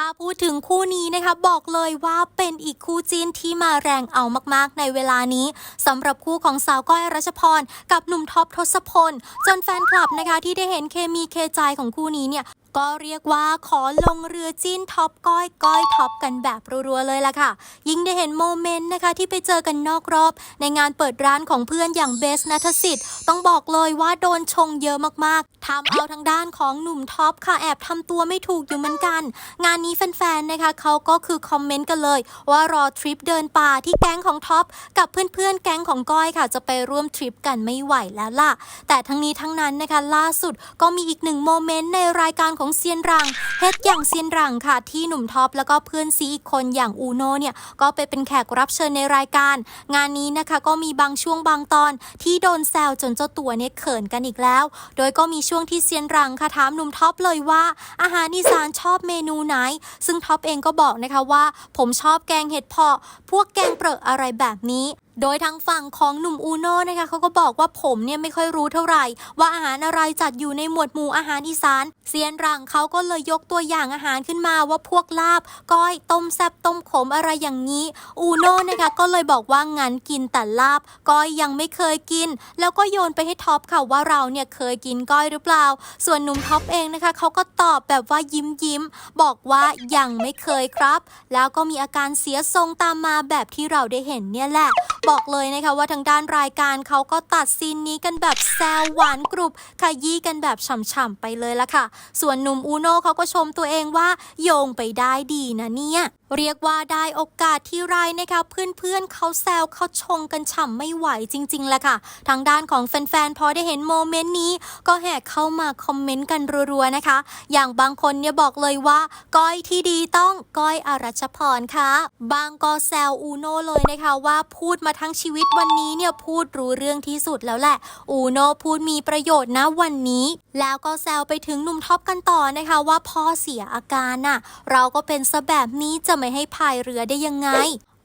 ถ้าพูดถึงคู่นี้นะคะบอกเลยว่าเป็นอีกคู่จีนที่มาแรงเอามากๆในเวลานี้สำหรับคู่ของสาวก้อยรัชพร กับหนุ่มท็อปทศพล จนแฟนคลับนะคะที่ได้เห็นเคมีเคใจของคู่นี้เนี่ยก็เรียกว่าขอลงเรือจิ้นท็อปก้อยก้อยท็อปกันแบบรัวๆเลยล่ะค่ะ ยิ่งได้เห็นโมเมนต์นะคะ ที่ไปเจอกันนอกรอบ ในงานเปิดร้านของเพื่อนอย่างเบสนัทสิทธิ์ต้องบอกเลยว่าโดนชงเยอะมากๆทำเอาทางด้านของหนุ่มท็อปค่ะแอบทำตัวไม่ถูกอยู่เหมือนกัน งานนี้แฟนๆนะคะเขาก็คือคอมเมนต์กันเลย ว่ารอทริปเดินป่าที่แก๊งของท็อปกับเพื่อนๆแก๊งของก้อยค่ะ จะไปร่วมทริปกันไม่ไหวแล้วล่ะ แต่ทั้งนี้ทั้งนั้นนะคะล่าสุดก็มีอีกหนึ่งโมเมนต์ในรายการของเซียนรังเฮ็ดอย่างเซียนรังค่ะ ที่หนุ่มท็อปแล้วก็เพื่อนซีอีกคนอย่างอูโนเนี่ยก็ไปเป็นแขกรับเชิญในรายการ งานนี้นะคะก็มีบางช่วงบางตอน ที่โดนแซวจนเจ้าตัวเนี่ยเขินกันอีกแล้ว โดยก็มีช่วงที่เซียนรังค่ะถามหนุ่มท็อปเลยว่า อาหารอีสานชอบเมนูไหน ซึ่งท็อปเองก็บอกนะคะว่า ผมชอบแกงเห็ดเพาะพวกแกงเปรอะอะไรแบบนี้ โดยทางฝั่งของหนุ่มอูโน่นะคะเขาก็บอกว่าผมเนี่ยไม่ค่อยรู้เท่าไหร่ ว่าอาหารอะไรจัดอยู่ในหมวดหมู่อาหารอีสานเซียนรังเขาก็เลยยกตัวอย่างอาหารขึ้นมาว่าพวกลาบ ก้อยต้มแซบต้มขมอะไรอย่างนี้ อูโน่นะคะก็เลยบอกว่างั้นกินแต่ลาบ ก้อยยังไม่เคยกิน แล้วก็โยนไปให้ท็อปค่ะว่าเราเนี่ยเคยกินก้อยหรือเปล่า ส่วนหนุ่มท็อปเองนะคะเขาก็ตอบแบบว่ายิ้มยิ้มบอกว่ายังไม่เคยครับ แล้วก็มีอาการเสียทรงตามมาแบบที่เราได้เห็นเนี่ยแหละบอกเลยนะคะว่าทางด้านรายการเขาก็ตัดซีนนี้กันแบบแซวหวานกรุบขยี้กันแบบฉ่ำๆไปเลยละค่ะ ส่วนหนุ่มอูโน่เขาก็ชมตัวเองว่าโยงไปได้ดีนะเนี่ย เรียกว่าได้โอกาสที่ไรนะคะเพื่อนๆเขาแซวเขาชงกันฉ่ำไม่ไหวจริงๆแหละค่ะ ทางด้านของแฟนๆพอได้เห็นโมเมนต์นี้ ก็แห่เข้ามาคอมเมนต์กันรัวๆนะคะ อย่างบางคนเนี่ยบอกเลยว่าก้อยที่ดีต้องก้อยอรัชพรค่ะ บางก็แซวอูโน่เลยนะคะว่าพูดมาทั้งชีวิตวันนี้เนี่ยพูดรู้เรื่องที่สุดแล้วแหละ อูโน่พูดมีประโยชน์นะวันนี้ แล้วก็แซวไปถึงหนุ่มท็อปกันต่อนะคะว่าพ่อเสียอาการน่ะเราก็เป็นซะแบบนี้จะไม่ให้พายเรือได้ยังไง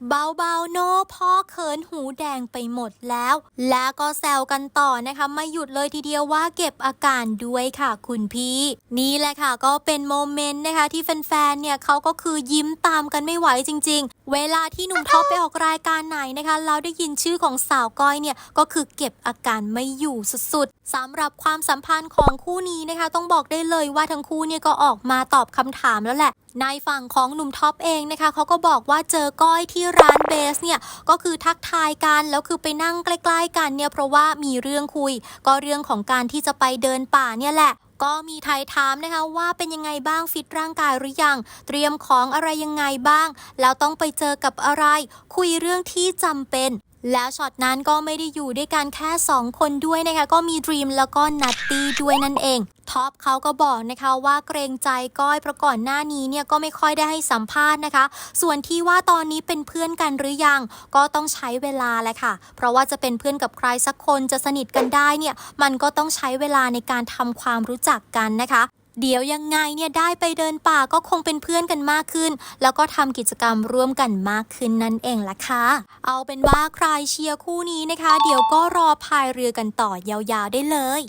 เบาๆโนพ่อเขินหูแดงไปหมดแล้ว แล้วก็แซวกันต่อนะคะไม่หยุดเลยทีเดียวว่าเก็บอาการด้วยค่ะคุณพี่ นี่แหละค่ะก็เป็นโมเมนต์นะคะที่แฟนๆเนี่ยเขาก็คือยิ้มตามกันไม่ไหวจริง ๆ เวลาที่หนุ่มท็อปไปออกรายการไหนนะคะเราได้ยินชื่อของสาวก้อยเนี่ยก็คือเก็บอาการไม่อยู่สุดๆสำหรับความสัมพันธ์ของคู่นี้นะคะ ต้องบอกได้เลยว่าทั้งคู่เนี่ยก็ออกมาตอบคำถามแล้วแหละ ในฝั่งของหนุ่มท็อปเองนะคะเขาก็บอกว่าเจอก้อยที่ร้านเบสเนี่ยก็คือทักทายกันแล้วคือไปนั่งใกล้ๆกันเนี่ยเพราะว่ามีเรื่องคุย ก็เรื่องของการที่จะไปเดินป่าเนี่ยแหละก็มีไทยถามนะคะว่าเป็นยังไงบ้างฟิตร่างกายหรือยัง เตรียมของอะไรยังไงบ้าง แล้วต้องไปเจอกับอะไร คุยเรื่องที่จำเป็น แล้วช็อตนั้นก็ไม่ได้อยู่ด้วยกันแค่ 2 คนด้วยนะคะ ก็มีดรีมแล้วก็นัตตี้ด้วยนั่นเองท็อปเขาก็บอกนะคะว่าเกรงใจก้อยเพราะก่อนหน้านี้เนี่ยก็ไม่ค่อยได้ให้สัมภาษณ์นะคะ ส่วนที่ว่าตอนนี้เป็นเพื่อนกันหรือยัง ก็ต้องใช้เวลาแหละค่ะ เพราะว่าจะเป็นเพื่อนกับใครสักคนจะสนิทกันได้เนี่ยมันก็ต้องใช้เวลาในการทำความรู้จักกันนะคะ เดี๋ยวยังไงเนี่ยได้ไปเดินป่าก็คงเป็นเพื่อนกันมากขึ้น แล้วก็ทำกิจกรรมร่วมกันมากขึ้นนั่นเองล่ะค่ะ เอาเป็นว่าใครเชียร์คู่นี้นะคะ เดี๋ยวก็รอพายเรือกันต่อยาวๆได้เลย